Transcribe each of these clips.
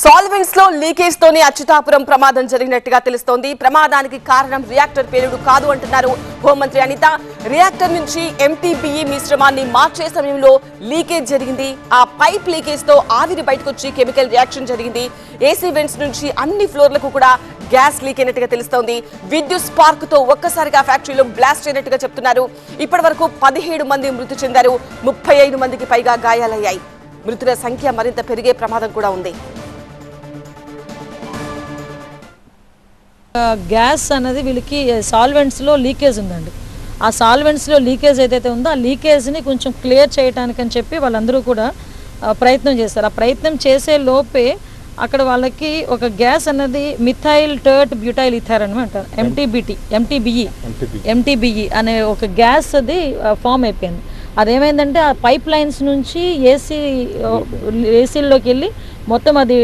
సాల్వెంట్స్లో leakage తోనే అచ్యుతాపురం ప్రమాదం జరిగినట్టుగా తెలుస్తోంది. ప్రమాదానికి కారణం రియాక్టర్ పేలుడు కాదు అంటున్నారు హోంమంత్రి అనిత. రియాక్టర్ నుంచి ఎంటీబీఈ మిశ్రమాన్ని మార్చే సమయంలో లీకేజ్ జరిగింది. ఆ పైప్ లీకేజ్తో ఆవిరి బయటకు వచ్చి కెమికల్ రియాక్షన్ జరిగింది. ఏసీ వెంట్స్ నుంచి అన్ని ఫ్లోర్లకు కూడా గ్యాస్ లీక్ అయినట్టుగా తెలుస్తోంది. విద్యుత్ స్పార్క్తో ఒక్కసారిగా ఫ్యాక్టరీలో బ్లాస్ట్ అయినట్టుగా చెప్తున్నారు. ఇప్పటి వరకు పదిహేడు మంది మృతి చెందారు. ముప్పై ఐదు మందికి పైగా గాయాలయ్యాయి. మృతుల సంఖ్య మరింత పెరిగే ప్రమాదం కూడా ఉంది. గ్యాస్ అనేది వీళ్ళకి సాల్వెంట్స్లో లీకేజ్ ఉందండి. ఆ సాల్వెంట్స్లో లీకేజ్ ఏదైతే ఉందో ఆ లీకేజ్ని కొంచెం క్లియర్ చేయడానికని చెప్పి వాళ్ళందరూ కూడా ప్రయత్నం చేస్తారు. ఆ ప్రయత్నం చేసే లోపే అక్కడ వాళ్ళకి ఒక గ్యాస్ అన్నది మిథైల్ టర్ట్ బ్యూటైల్ ఇథార్ అని అంటారు ఎంటీబిటి ఎంటీబిఈ ఎంటీబిఈ అనే ఒక గ్యాస్ అది ఫామ్ అయిపోయింది. అదేమైందంటే ఆ పైప్ లైన్స్ నుంచి ఏసీ ఏసీల్లోకి వెళ్ళి మొత్తం అది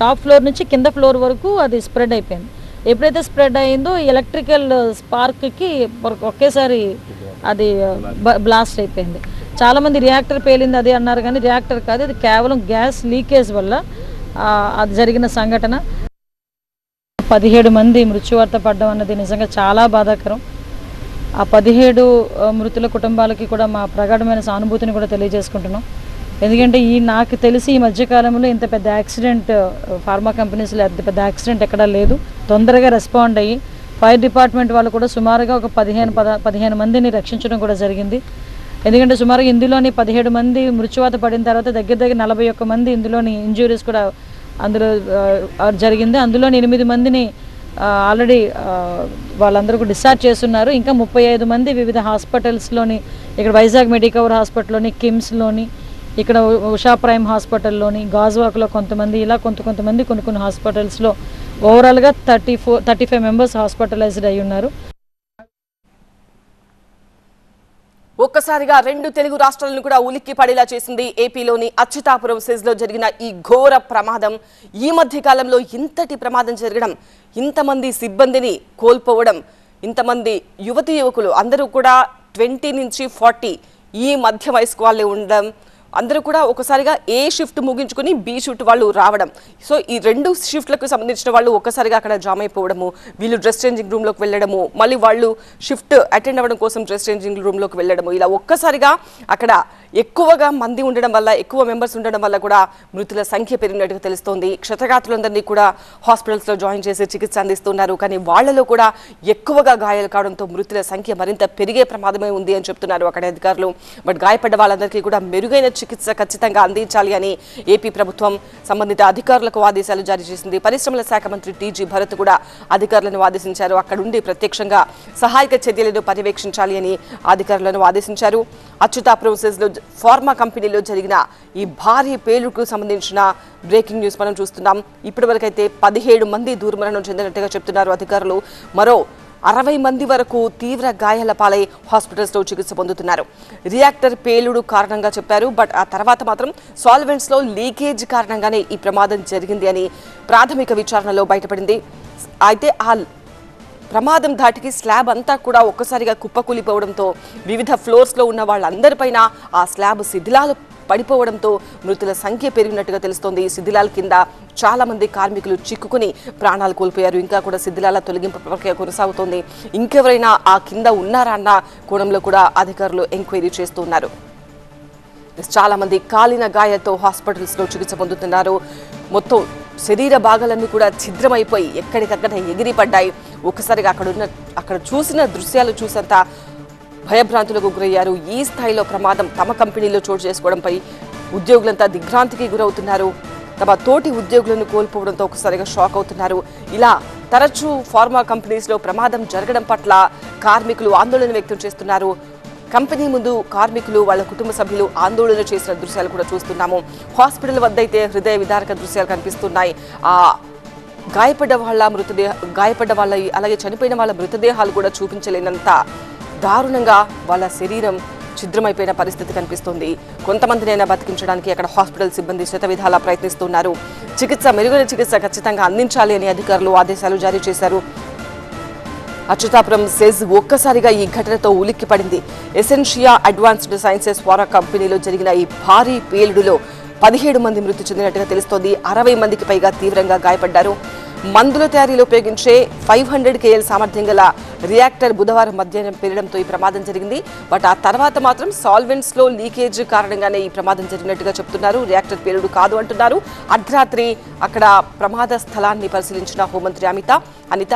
టాప్ ఫ్లోర్ నుంచి కింద ఫ్లోర్ వరకు అది స్ప్రెడ్ అయిపోయింది. ఎప్పుడైతే స్ప్రెడ్ అయిందో ఎలక్ట్రికల్ స్పార్క్కి ఒకేసారి అది బ- బ్లాస్ట్ అయిపోయింది. చాలామంది రియాక్టర్ పేలింది అది అన్నారు కానీ రియాక్టర్ కాదు అది కేవలం గ్యాస్ లీకేజ్ వల్ల అది జరిగిన సంఘటన. పదిహేడు మంది మృత్యువార్త పడ్డం అన్నది నిజంగా చాలా బాధాకరం. ఆ పదిహేడు మృతుల కుటుంబాలకి కూడా మా ప్రగాఢమైన సానుభూతిని కూడా తెలియజేసుకుంటున్నాం. ఎందుకంటే ఈ నాకు తెలిసి ఈ మధ్యకాలంలో ఇంత పెద్ద యాక్సిడెంట్ ఫార్మా కంపెనీస్లో అంత పెద్ద యాక్సిడెంట్ ఎక్కడా లేదు. తొందరగా రెస్పాండ్ అయ్యి ఫైర్ డిపార్ట్మెంట్ వాళ్ళు కూడా సుమారుగా ఒక పదిహేను పద పదిహేను మందిని రక్షించడం కూడా జరిగింది. ఎందుకంటే సుమారుగా ఇందులోని పదిహేడు మంది మృత్యువాత పడిన తర్వాత దగ్గర దగ్గర నలభై ఒక్క మంది ఇందులోని ఇంజురీస్ కూడా అందులో జరిగింది. అందులోని ఎనిమిది మందిని ఆల్రెడీ వాళ్ళందరూ కూడా డిశ్చార్జ్ చేస్తున్నారు. ఇంకా ముప్పై ఐదు మంది వివిధ హాస్పిటల్స్లోని ఇక్కడ వైజాగ్ మెడికవర్ హాస్పిటల్లోని కిమ్స్లోని ఇక్కడ ఉషా ప్రైమ్ హాస్పిటల్లోని గాజువాక్లో కొంతమంది ఇలా కొంత కొంతమంది కొన్ని కొన్ని హాస్పిటల్స్లో ఓవరాల్గా thirty four thirty five members hospitalised అయి ఉన్నారు. ఒక్కసారిగా రెండు తెలుగు రాష్ట్రాలను కూడా ఉలిక్కి పడేలా చేసింది ఏపీలోని అచ్యుతాపురం సెజ్లో జరిగిన ఈ ఘోర ప్రమాదం. ఈ మధ్య కాలంలో ఇంతటి ప్రమాదం జరగడం ఇంతమంది సిబ్బందిని కోల్పోవడం ఇంతమంది యువతి యువకులు అందరూ కూడా ట్వంటీ నుంచి ఫార్టీ ఈ మధ్య వయస్కు వాళ్ళే ఉండడం అందరూ కూడా ఒకసారిగా ఏ షిఫ్ట్ ముగించుకుని బి షిఫ్ట్ వాళ్ళు రావడం. సో ఈ రెండు షిఫ్ట్లకు సంబంధించిన వాళ్ళు ఒక్కసారిగా అక్కడ జామ్ అయిపోవడము వీళ్ళు డ్రెస్ చేంజింగ్ రూమ్లోకి వెళ్ళడము మళ్ళీ వాళ్ళు షిఫ్ట్ అటెండ్ అవ్వడం కోసం డ్రెస్ చేంజింగ్ రూమ్లోకి వెళ్ళడము. ఇలా ఒక్కసారిగా అక్కడ ఎక్కువగా మంది ఉండడం వల్ల ఎక్కువ మెంబర్స్ ఉండడం వల్ల కూడా మృతుల సంఖ్య పెరిగినట్టుగా తెలుస్తోంది. క్షతగాత్రులందరినీ కూడా హాస్పిటల్స్లో జాయిన్ చేసి చికిత్స అందిస్తున్నారు. కానీ వాళ్ళలో కూడా ఎక్కువగా గాయాలు కావడంతో మృతుల సంఖ్య మరింత పెరిగే ప్రమాదమే ఉంది అని చెప్తున్నారు అక్కడ అధికారులు. బట్ గాయపడ్డ వాళ్ళందరికీ కూడా మెరుగైన చికిత్స ఖచ్చితంగా అందించాలి అని ఏపీ ప్రభుత్వం సంబంధిత అధికారులకు ఆదేశాలు జారీ చేసింది. పరిశ్రమల శాఖ మంత్రి టీజీ భరత్ కూడా అధికారులను ఆదేశించారు. అక్కడుండి ప్రత్యక్షంగా సహాయక చర్యలను పర్యవేక్షించాలి అని అధికారులను ఆదేశించారు. అచ్యుతాపురం లో ఫార్మా కంపెనీలో జరిగిన ఈ భారీ పేలుడుకు సంబంధించిన బ్రేకింగ్ న్యూస్ మనం చూస్తున్నాం. ఇప్పటివరకైతే పదిహేడు మంది దూరమరణం చెందినట్టుగా చెప్తున్నారు అధికారులు. మరో అరవై మంది వరకు తీవ్ర గాయాల పాలై హాస్పిటల్స్లో చికిత్స పొందుతున్నారు. రియాక్టర్ పేలుడు కారణంగా చెప్పారు బట్ ఆ తర్వాత మాత్రం సాల్వెంట్స్లో లీకేజ్ కారణంగానే ఈ ప్రమాదం జరిగింది అని ప్రాథమిక విచారణలో బయటపడింది. అయితే ఆ ప్రమాదం ధాటికి స్లాబ్ అంతా కూడా ఒక్కసారిగా కుప్పకూలిపోవడంతో వివిధ ఫ్లోర్స్లో ఉన్న వాళ్ళందరిపైన ఆ స్లాబ్ శిథిలాలు పడిపోవడంతో మృతుల సంఖ్య పెరిగినట్టుగా తెలుస్తోంది. ఈ శిథిలాల కింద చాలా మంది కార్మికులు చిక్కుకుని ప్రాణాలు కోల్పోయారు. ఇంకా కూడా శిథిలాల తొలగింపు ప్రక్రియ కొనసాగుతోంది. ఇంకెవరైనా ఆ కింద ఉన్నారా అన్న కోణంలో కూడా అధికారులు ఎంక్వైరీ చేస్తున్నారు. చాలా మంది కాలిన గాయాలతో హాస్పిటల్స్లో చికిత్స పొందుతున్నారు. మొత్తం శరీర భాగాలన్నీ కూడా ఛిద్రమైపోయి ఎక్కడికక్కడ ఎగిరిపడ్డాయి. ఒకసారిగా ఒక్కసారిగా అక్కడ ఉన్న అక్కడ చూసిన దృశ్యాలు చూసంతా భయభ్రాంతులకు గురయ్యారు. ఈ స్థాయిలో ప్రమాదం తమ కంపెనీలో చోటు చేసుకోవడంపై ఉద్యోగులంతా దిగ్భ్రాంతికి గురవుతున్నారు. తమ తోటి ఉద్యోగులను కోల్పోవడంతో ఒకసారిగా షాక్ అవుతున్నారు. ఇలా తరచూ ఫార్మా కంపెనీస్లో ప్రమాదం జరగడం పట్ల కార్మికులు ఆందోళన వ్యక్తం చేస్తున్నారు. కంపెనీ ముందు కార్మికులు వాళ్ళ కుటుంబ సభ్యులు ఆందోళన చేసిన దృశ్యాలు కూడా చూస్తున్నాము. హాస్పిటల్ వద్ద అయితే హృదయ విదారక దృశ్యాలు కనిపిస్తున్నాయి. ఆ గాయపడ్డ వాళ్ళ మృతదేహ గాయపడ్డ వాళ్ళ అలాగే చనిపోయిన వాళ్ళ మృతదేహాలు కూడా చూపించలేనంత దారుణంగా వాళ్ళ శరీరం ఛిద్రమైపోయిన పరిస్థితి కనిపిస్తుంది. కొంతమందినైనా బతికించడానికి అక్కడ హాస్పిటల్ సిబ్బంది శత విధాలా ప్రయత్నిస్తున్నారు. చికిత్స మెరుగైన చికిత్స ఖచ్చితంగా అందించాలి అని అధికారులు ఆదేశాలు జారీ చేశారు. అచ్యుతాపురం సెజ్ ఒక్కసారిగా ఈ ఘటనతో ఉలిక్కి పడింది. ఎసెన్షియా అడ్వాన్స్డ్ సైన్సెస్ వారా కంపెనీలో జరిగిన ఈ భారీ పేలుడులో పదిహేడు మంది మృతి చెందినట్టుగా తెలుస్తోంది. అరవై మందికి పైగా తీవ్రంగా గాయపడ్డారు. మందుల తయారీలో ఉపయోగించే ఫైవ్ హండ్రెడ్ కేఎల్ సామర్థ్యం గల రియాక్టర్ బుధవారం మధ్యాహ్నం పేలడంతో ఈ ప్రమాదం జరిగింది. బట్ ఆ తర్వాత మాత్రం సాల్వెంట్స్లో లీకేజ్ కారణంగానే ఈ ప్రమాదం జరిగినట్టుగా చెప్తున్నారు. రియాక్టర్ పేలుడు కాదు అంటున్నారు. అర్ధరాత్రి అక్కడ ప్రమాద స్థలాన్ని పరిశీలించిన హోంమంత్రి అమిత. అనిత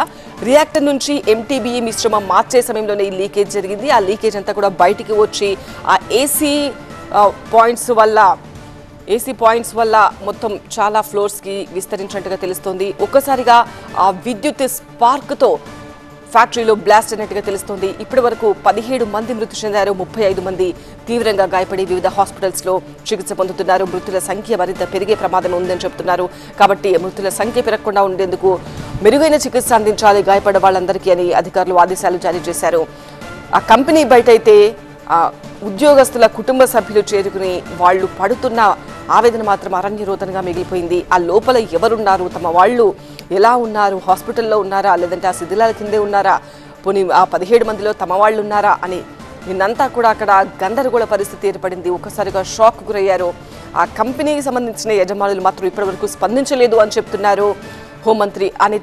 రియాక్టర్ నుంచి ఎంటీబీఈ మిశ్రమం మార్చే సమయంలోనే ఈ లీకేజ్ జరిగింది. ఆ లీకేజ్ అంతా కూడా బయటికి వచ్చి ఆ ఏసీ పాయింట్స్ వల్ల ఏసీ పాయింట్స్ వల్ల మొత్తం చాలా ఫ్లోర్స్కి విస్తరించినట్టుగా తెలుస్తోంది. ఒక్కసారిగా ఆ విద్యుత్ స్పార్క్తో ఫ్యాక్టరీలో బ్లాస్ట్ అయినట్టుగా తెలుస్తోంది. ఇప్పటి వరకు పదిహేడు మంది మృతి చెందారు. ముప్పై ఐదు మంది తీవ్రంగా గాయపడి వివిధ హాస్పిటల్స్లో చికిత్స పొందుతున్నారు. మృతుల సంఖ్య మరింత పెరిగే ప్రమాదం ఉందని చెబుతున్నారు. కాబట్టి మృతుల సంఖ్య పెరగకుండా ఉండేందుకు మెరుగైన చికిత్స అందించాలి గాయపడ్డ వాళ్ళందరికీ అని అధికారులు ఆదేశాలు జారీ చేశారు. ఆ కంపెనీ బయట అయితే ఉద్యోగస్తుల కుటుంబ సభ్యులు చేరుకుని వాళ్ళు పడుతున్న ఆవేదన మాత్రం అరణ్యరోధనగా మిగిలిపోయింది. ఆ లోపల ఎవరున్నారు? తమ వాళ్ళు ఎలా ఉన్నారు? హాస్పిటల్లో ఉన్నారా? లేదంటే ఆ శిథిలాల కిందే ఉన్నారా? పోనీ ఆ పదిహేడు మందిలో తమ వాళ్ళు ఉన్నారా? అని నిన్నంతా కూడా అక్కడ గందరగోళ పరిస్థితి ఏర్పడింది. ఒక్కసారిగా షాక్ గురయ్యారు. ఆ కంపెనీకి సంబంధించిన యజమానులు మాత్రం ఇప్పటివరకు స్పందించలేదు అని చెప్తున్నారు హోంమంత్రి అనిత.